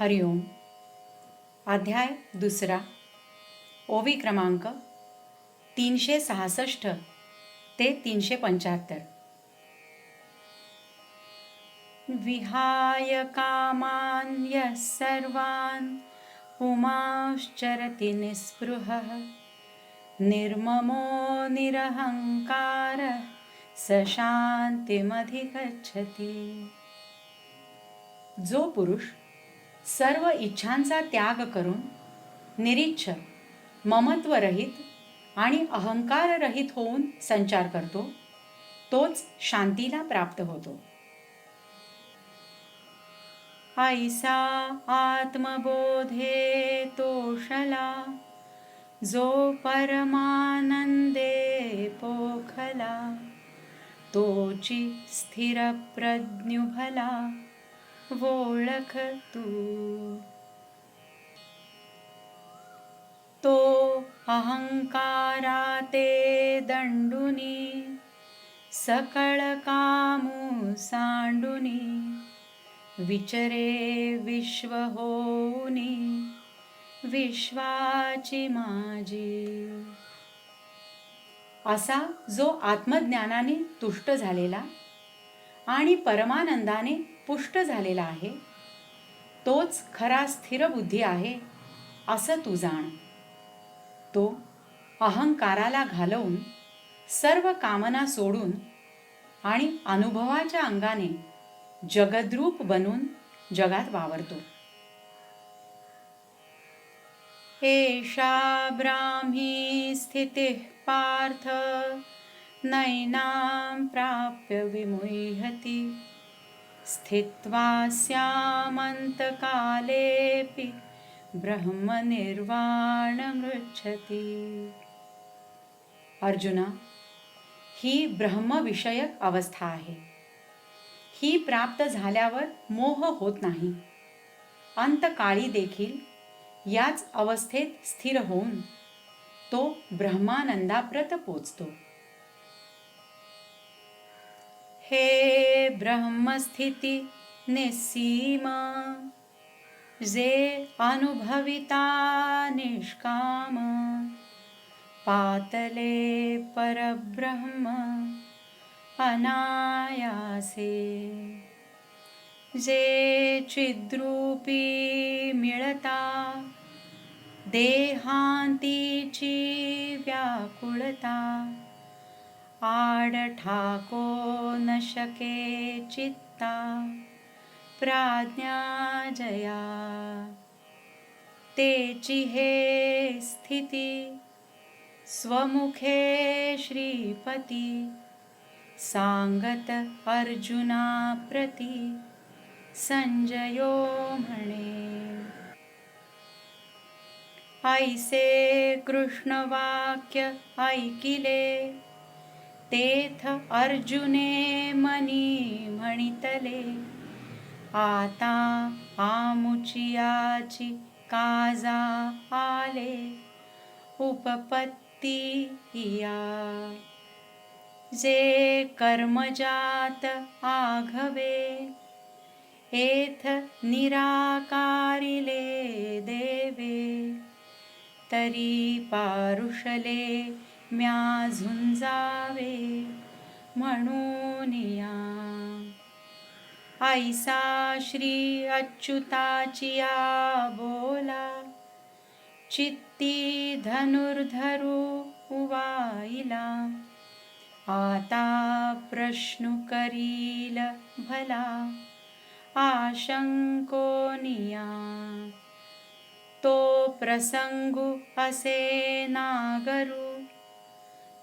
हरिओम अध्याय दुसरा ओवी क्रमांक तीनशे सहासष्ट ते तीनशे पंच्याहत्तर. विहाय कामान् सर्वान् पुमाश्चरति निःस्पृहः निर्ममो निरहङ्कारः स शान्तिमधिगच्छति जो पुरुष सर्व इच्छांचा त्याग करून निरीच्छ ममत्वरहित आणि अहंकाररहित होऊन संचार करतो तोच शांतीला प्राप्त होतो. ऐसा आत्मबोधे तोषला जो परमानंदे पोखला तोची स्थिर प्रज्ञुभला ओळख तू तो अहंकारा ते दंडुनी सकळ कामू सांडुनी विचरे विश्व होऊनी विश्वाची माझी. असा जो आत्मज्ञानाने तुष्ट झालेला आणि परमानंदाने पुष्ट झालेला आहे. तोच खरा स्थिर बुद्धी आहे असं तू जाण. तो अहंकाराला घालवून सर्व कामना सोडून आणि अनुभवाच्या अंगाने जगद्रूप बनून जगात वावरतो. एषा ब्राह्मी स्थितिः पार्थ नैनां प्राप्य विमुह्यति। स्थित्वा स्यामन्तकालेऽपि ब्रह्मनिर्वाणमृच्छति। अर्जुना ही ब्रह्मविषयक अवस्था आहे. ही प्राप्त झाल्यावर मोह होत नाही. अंतकाळी देखील याच अवस्थेत स्थिर होऊन तो ब्रह्मानंदाप्रत पोचतो. हे ब्रह्मस्थिती निसीमा। जे अनुभविता निष्काम। पातले परब्रह्म अनायासे। जे चिद्रूपी मिळता देहांतीची व्याकुळता। आड ठाको न शके चित्ता प्राज्ञा जया। तेची हे स्थिती स्वमुखे श्रीपती सांगत अर्जुना प्रती संजयो म्हणे। ऐसे कृष्ण वाक्य ऐकिले तेथ अर्जुने मनी म्हणितले आता आमुचियाची काजा आले उपपत्ती या जे कर्मजात आघवे एथ निराकारिले देवे. तरी पारुषले म्या झुंजावे म्हणून या. ऐसा श्री अच्युताचिया बोला. चित्ती धनुर्धरू उवाईला. आता प्रश्न करील भला. आशंकोनिया तो प्रसंग असे नागरू.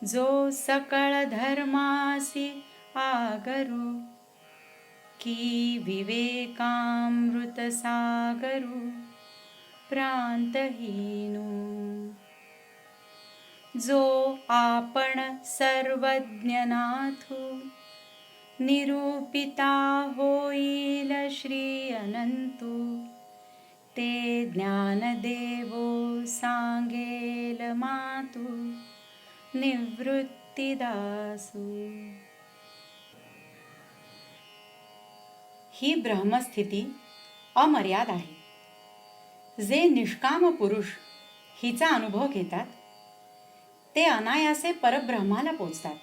जो सकळ धर्मासी आगरू की विवेकामृत सागरू प्रांतहीनू। जो आपण सर्वज्ञनाथू निरूपिता होईल श्री अनंतू ते ज्ञानदेवो सांगेल मातू। निवृत्तीदासू ही ब्रह्मस्थिती अमर्याद आहे. जे निष्काम पुरुष हिचा अनुभव घेतात ते अनायासे परब्रह्माला पोचतात.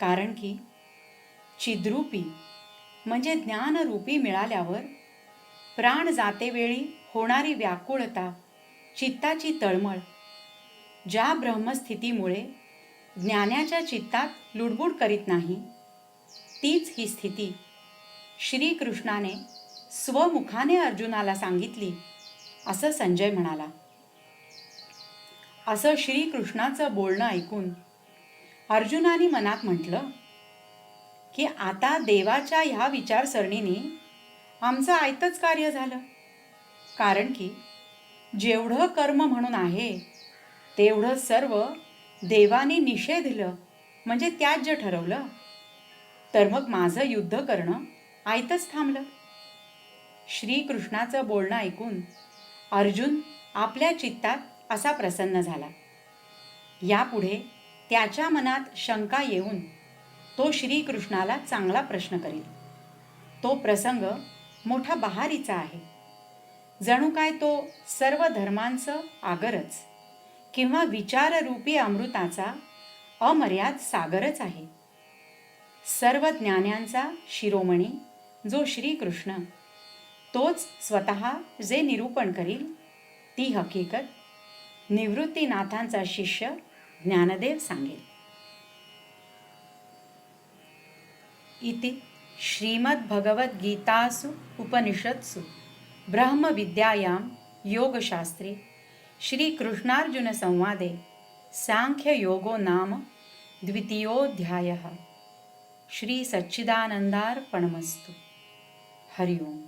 कारण की चिद्रूपी म्हणजे ज्ञानरूपी मिळाल्यावर प्राण जातेवेळी होणारी व्याकुळता चित्ताची तळमळ ज्या ब्रह्मस्थितीमुळे ज्ञानाच्या चित्तात लुडबुड करीत नाही तीच ही स्थिती श्रीकृष्णाने स्वमुखाने अर्जुनाला सांगितली असं संजय म्हणाला. असं श्रीकृष्णाचं बोलणं ऐकून अर्जुनाने मनात म्हटलं की आता देवाच्या ह्या विचारसरणीने आमचं आयतच कार्य झालं. कारण की जेवढं कर्म म्हणून आहे तेवढं सर्व देवाने निषेधलं म्हणजे त्याज्य ठरवलं तर मग माझं युद्ध करणं आयतच थांबलं. श्रीकृष्णाचं बोलणं ऐकून अर्जुन आपल्या चित्तात असा प्रसन्न झाला. यापुढे त्याच्या मनात शंका येऊन तो श्रीकृष्णाला चांगला प्रश्न करील. तो प्रसंग मोठा बहारीचा आहे. जणू काय तो सर्व धर्मांचं आगरच. किंवा विचाररूपी अमृताचा अमर्याद सागरच आहे. सर्व ज्ञानांचा शिरोमणी जो श्रीकृष्ण तोच स्वतः जे निरूपण करील ती हकीकत निवृत्तीनाथांचा शिष्य ज्ञानदेव सांगेल. इति श्रीमद्भगवद्गीतासु उपनिषत्सु ब्रह्मविद्यायां योगशास्त्रे श्रीकृष्णार्जुनसंवादे साङ्ख्ययोगो नाम द्वितीयोऽध्यायः। श्रीसच्चिदानन्दार्पणमस्तु हरि ओम्।